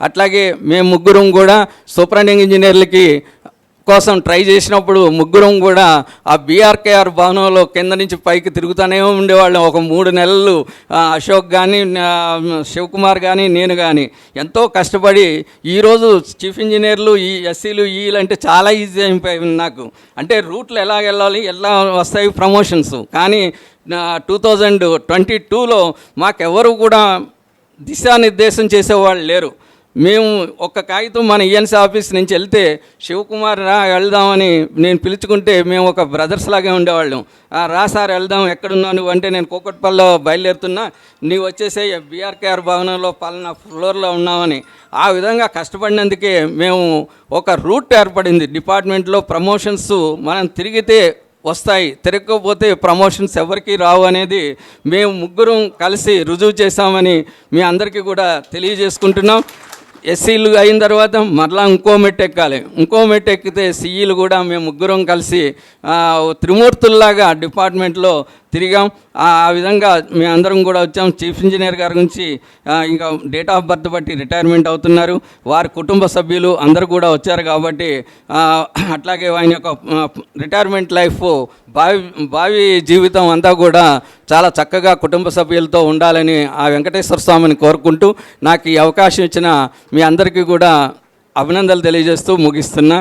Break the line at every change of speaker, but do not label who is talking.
అట్లాగే మేము ముగ్గురం కూడా సూపరింటెండింగ్ ఇంజనీర్లకి కోసం ట్రై చేసినప్పుడు ముగ్గురం కూడా ఆ బీఆర్కేఆర్ భవనంలో కింద నుంచి పైకి తిరుగుతూనే ఉండేవాళ్ళం. ఒక మూడు నెలలు అశోక్ కానీ శివకుమార్ కానీ నేను కానీ ఎంతో కష్టపడి ఈరోజు చీఫ్ ఇంజనీర్లు ఈ ఎస్సీలు ఈలు అంటే చాలా ఈజీ అయిపోయింది నాకు. అంటే రూట్లు ఎలా వెళ్ళాలి ఎలా వస్తాయి ప్రమోషన్స్. కానీ టూ థౌజండ్ ట్వంటీ టూలో మాకెవరు కూడా దిశానిర్దేశం చేసేవాళ్ళు లేరు. మేము ఒక కాగితం మన ఈఎన్సీ ఆఫీస్ నుంచి వెళ్తే శివకుమార్ రా వెళ్దామని నేను పిలుచుకుంటే మేము ఒక బ్రదర్స్ లాగే ఉండేవాళ్ళం. "ఆ, రా సార్ వెళ్దాం ఎక్కడున్నావు నువ్వు అంటే నేను కూకట్పల్లిలో బయలుదేరుతున్నా నీవు వచ్చేసే బీఆర్కేఆర్ భవనంలో పలానా ఫ్లోర్లో ఉన్నామని. ఆ విధంగా కష్టపడినందుకే మేము ఒక రూట్ ఏర్పడింది. డిపార్ట్మెంట్లో ప్రమోషన్స్ మనం తిరిగితే వస్తాయి తిరగకపోతే ప్రమోషన్స్ ఎవరికి రావు అనేది మేము ముగ్గురం కలిసి రుజువు చేశామని మీ అందరికీ కూడా తెలియజేసుకుంటున్నాం. ఎస్సీలు అయిన తర్వాత మరలా ఇంకో మెట్టు ఎక్కాలి ఇంకో మెట్టు ఎక్కితే సిఈలు కూడా మేము ముగ్గురం కలిసి త్రిమూర్తుల్లాగా డిపార్ట్మెంట్లో తిరిగాం. ఆ విధంగా మేము అందరం కూడా వచ్చాం. చీఫ్ ఇంజనీర్ గారి గురించి ఇంకా డేట్ ఆఫ్ బర్త్ బట్టి రిటైర్మెంట్ అవుతున్నారు. వారి కుటుంబ సభ్యులు అందరూ కూడా వచ్చారు కాబట్టి అట్లాగే ఆయన యొక్క రిటైర్మెంట్ లైఫ్ భావి భావి జీవితం అంతా కూడా చాలా చక్కగా కుటుంబ సభ్యులతో ఉండాలని ఆ వెంకటేశ్వర స్వామిని కోరుకుంటూ నాకు ఈ అవకాశం ఇచ్చిన మీ అందరికీ కూడా అభినందనలు తెలియజేస్తూ ముగిస్తున్నా.